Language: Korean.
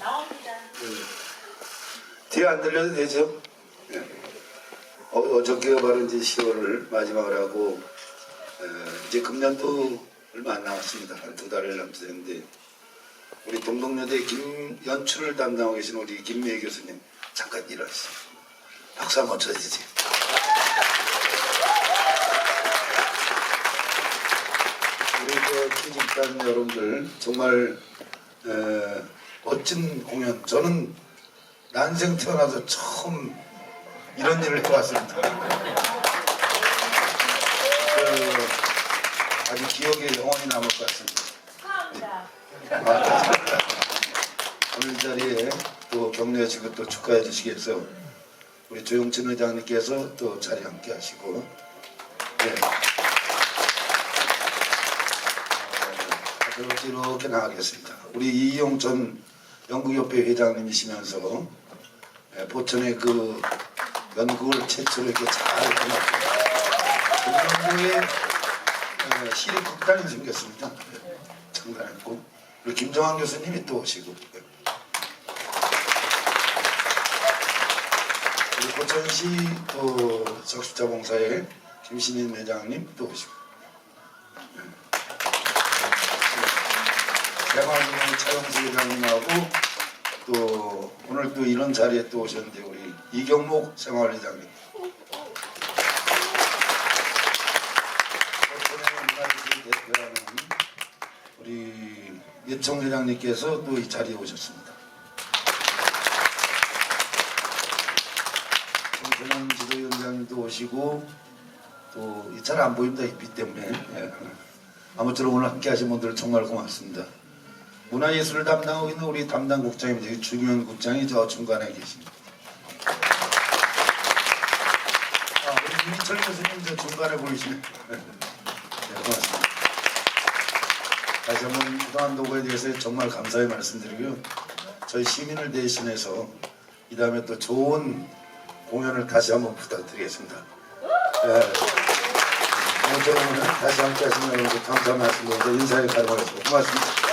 나옵니다. 뒤에 안 들려도 되죠? 예. 어, 어저께가 바로 이제 10월을 마지막으로 하고 에, 이제 금년도 얼마 안 남았습니다. 한 두 달을 남았는데 우리 동덕여대 김 연출을 담당하고 계신 우리 김미애 교수님 잠깐 일어나시죠. 박수 한번 쳐주세요. 우리 그 취직단 여러분들 정말 에, 멋진 공연 저는 난생 태어나서 처음 이런 일을 해봤습니다. 그, 아주 기억에 영원히 남을 것 같습니다. 아, 오늘 자리에 또 격려해주고 또 축하해 위해서 우리 조용진 의장님께서 또 자리 함께 하시고 네. 어, 앞으로 이렇게 나가겠습니다. 우리 이용 전 연구협회 회장님이시면서 예, 보천의 그 연구를 최초로 이렇게 잘 해놨고 전국에 예, 시립 극단이 생겼습니다. 장단했고 그리고 김정환 교수님이 또 오시고 그리고 고천시 또 적십자봉사의 김신인 회장님 또 오시고 대만의 차영수 회장님하고 또 오늘 또 이런 자리에 또 오셨는데 우리 이경목 생활회장님 우리 예청 회장님께서 또 이 자리에 오셨습니다. 정선영 지도위원장님도 오시고 또 잘 안 보입니다 이빛 때문에 예. 아무쪼록 오늘 함께 하신 분들 정말 고맙습니다. 문화예술을 담당하고 있는 우리 담당 국장입니다. 중요한 국장이 저 중간에 계십니다. 아, 우리 이민철 교수님 저 중간에 보이시네. 네, 고맙습니다. 다시 한번 그동안 노고에 대해서 정말 감사의 말씀드리고요. 저희 시민을 대신해서 이 다음에 또 좋은 공연을 다시 한번 부탁드리겠습니다. 네. 오늘 다시 함께 하신 여러분 감사 말씀드리면서 인사에 가도록 하겠습니다. 고맙습니다.